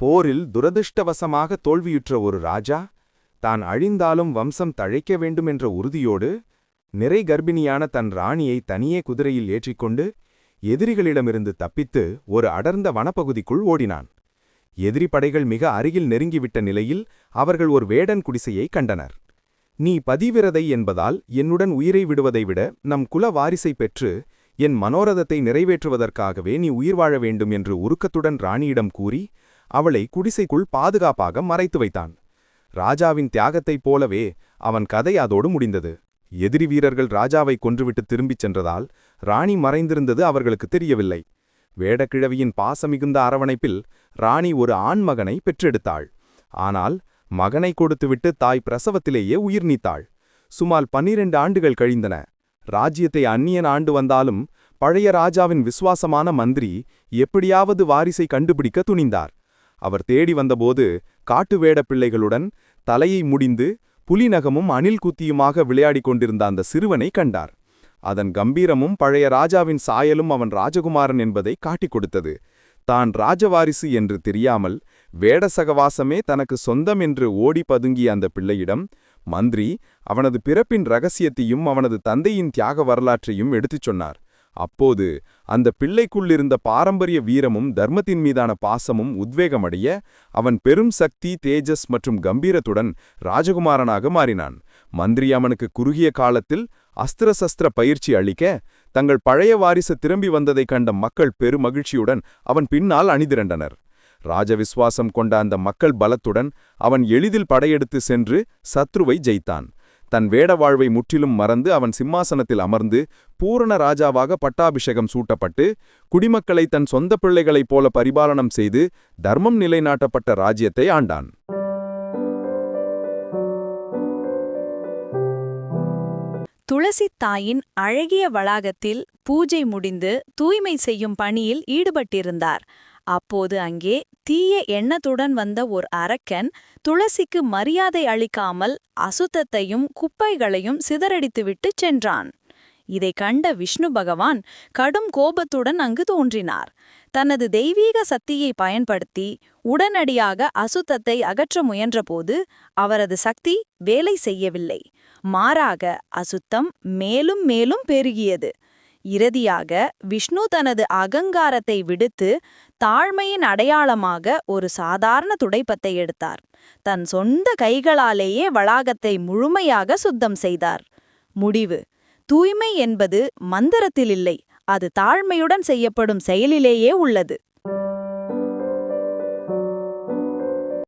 போரில் துரதிர்ஷ்டவசமாக தோல்வியுற்ற ஒரு ராஜா தான் அழிந்தாலும் வம்சம் தழைக்க வேண்டுமென்ற உறுதியோடு நிறை கர்ப்பிணியான தன் ராணியை தனியே குதிரையில் ஏற்றிக்கொண்டு எதிரிகளிடமிருந்து தப்பித்து ஒரு அடர்ந்த வனப்பகுதிக்குள் ஓடினான். எதிரி படைகள் மிக அருகில் நெருங்கிவிட்ட நிலையில் அவர்கள் ஒரு வேடன் குடிசையை கண்டனர். நீ பதிவிரதை என்பதால் என்னுடன் உயிரை விடுவதை விட நம் குல வாரிசை பெற்று என் மனோரதத்தை நிறைவேற்றுவதற்காகவே நீ உயிர் வாழ வேண்டும் என்று உருக்கத்துடன் ராணியிடம் கூறி அவளை குடிசைக்குள் பாதுகாப்பாக மறைத்து வைத்தான். ராஜாவின் தியாகத்தைப் போலவே அவன் கதை அதோடு முடிந்தது. எதிரி வீரர்கள் ராஜாவை கொன்றுவிட்டு திரும்பிச் சென்றதால் ராணி மறைந்திருந்தது அவர்களுக்கு தெரியவில்லை. வேடக்கிழவியின் பாசமிகுந்த அரவணைப்பில் ராணி ஒரு ஆண்மகனை பெற்றெடுத்தாள். ஆனால் மகனை கொடுத்துவிட்டு தாய் பிரசவத்திலேயே உயிர் நீத்தாள். சுமார் பன்னிரண்டு ஆண்டுகள் கழிந்தன. ராஜ்யத்தை அந்நியன் ஆண்டு வந்தாலும் பழைய ராஜாவின் விசுவாசமான மந்திரி எப்படியாவது வாரிசை கண்டுபிடிக்க துணிந்தார். அவர் தேடி வந்தபோது காட்டு வேடப் பிள்ளைகளுடன் தலையை முடிந்து புலிநகமும் அணில் குத்தியுமாக விளையாடிக் கொண்டிருந்த அந்த சிறுவனை கண்டார். அதன் கம்பீரமும் பழைய ராஜாவின் சாயலும் அவன் ராஜகுமாரன் என்பதை காட்டிக் கொடுத்தது. தான் ராஜவாரிசு என்று தெரியாமல் வேட சகவாசமே தனக்கு சொந்தம் என்று ஓடி பதுங்கிய அந்த பிள்ளையிடம் மந்திரி அவனது பிறப்பின் ரகசியத்தையும் அவனது தந்தையின் தியாக வரலாற்றையும் எடுத்துச் சொன்னார். அப்போது அந்த பிள்ளைக்குள்ளிருந்த பாரம்பரிய வீரமும் தர்மத்தின் மீதான பாசமும் உத்வேகமடைய அவன் பெரும் சக்தி தேஜஸ் மற்றும் கம்பீரத்துடன் ராஜகுமாரனாக மாறினான். மந்திரி அவனுக்கு குறுகிய காலத்தில் அஸ்திர சஸ்திர பயிற்சி அளிக்க தங்கள் பழைய வாரிசு திரும்பி வந்ததைக் கண்ட மக்கள் பெருமகிழ்ச்சியுடன் அவன் பின்னால் அணிதிரண்டனர். ராஜவிஸ்வாசம் கொண்ட அந்த மக்கள் பலத்துடன் அவன் எளிதில் படையெடுத்து சென்று சத்ருவை ஜெயித்தான். தன் வேட வாழ்வை முற்றிலும் மறந்து அவன் சிம்மாசனத்தில் அமர்ந்து பூரண ராஜாவாக பட்டாபிஷேகம் சூட்டப்பட்டு குடிமக்களை தன் சொந்த பிள்ளைகளைப் போல பரிபாலனம் செய்து தர்மம் நிலைநாட்டப்பட்ட ராஜ்யத்தை ஆண்டான். துளசி தாயின் அழகிய வளாகத்தில் பூஜை முடிந்து தூய்மை செய்யும் பணியில் ஈடுபட்டிருந்தார். அப்போது அங்கே தீய எண்ணத்துடன் வந்த ஒரு அரக்கன் துளசிக்கு மரியாதை அளிக்காமல் அசுத்தத்தையும் குப்பைகளையும் சிதறடித்துவிட்டுச் சென்றான். இதை கண்ட விஷ்ணு பகவான் கடும் கோபத்துடன் அங்கு தோன்றினார். தனது தெய்வீக சக்தியை பயன்படுத்தி உடனடியாக அசுத்தத்தை அகற்ற முயன்றபோது அவரது சக்தி வேலை செய்யவில்லை. மாறாக அசுத்தம் மேலும் மேலும் பெருகியது. இறுதியாக விஷ்ணு தனது அகங்காரத்தை விடுத்து தாழ்மையின் அடையாளமாக ஒரு சாதாரண துடைப்பத்தை எடுத்தார். தன் சொந்த கைகளாலேயே வளாகத்தை முழுமையாக சுத்தம் செய்தார். முடிவு. தூய்மை என்பது மந்திரத்தில் இல்லை அது தாழ்மையுடன் செய்யப்படும் செயலிலேயே உள்ளது.